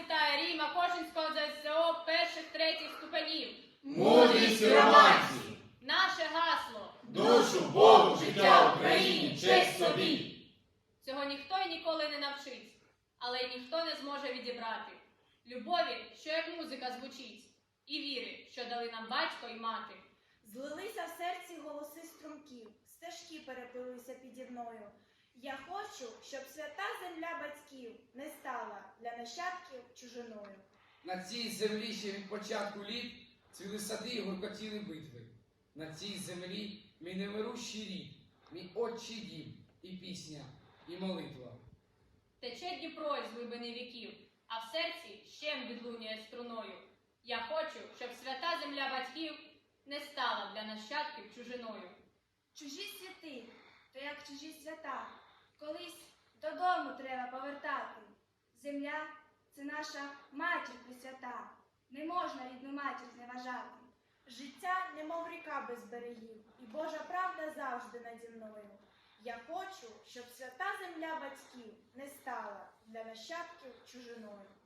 вітає Ріма Кошинського ЗСО перших третіх ступенів. Мудрість і романтів, Наше гасло. душу Богу, життя Україні, честь собі. Цього ніхто і ніколи не навчить, але й ніхто не зможе відібрати. Любові, що як музика звучить, і віри, що дали нам батько і мати. Злилися в серці голоси струмків, стежки переплилися піді мною. Я хочу, щоб свята земля батьків не стала для нащадків чужиною. На цій землі ще від початку літ цвіли сади і гуркотіли битви. На цій землі мій невирущий рід, мій отчий дім, і пісня, і молитва. Тече Дніпро із глибини віків, а в серці щем відлунює струною. Я хочу, щоб свята земля батьків не стала для нащадків чужиною. Чужі святи, то як чужі свята, колись додому треба повертати. Земля це наша матір присвята. не можна рідну матір зневажати. Життя, немов ріка без берегів, і Божа правда завжди наді мною. Я хочу, щоб свята земля батьків не стала для нащадків чужиною.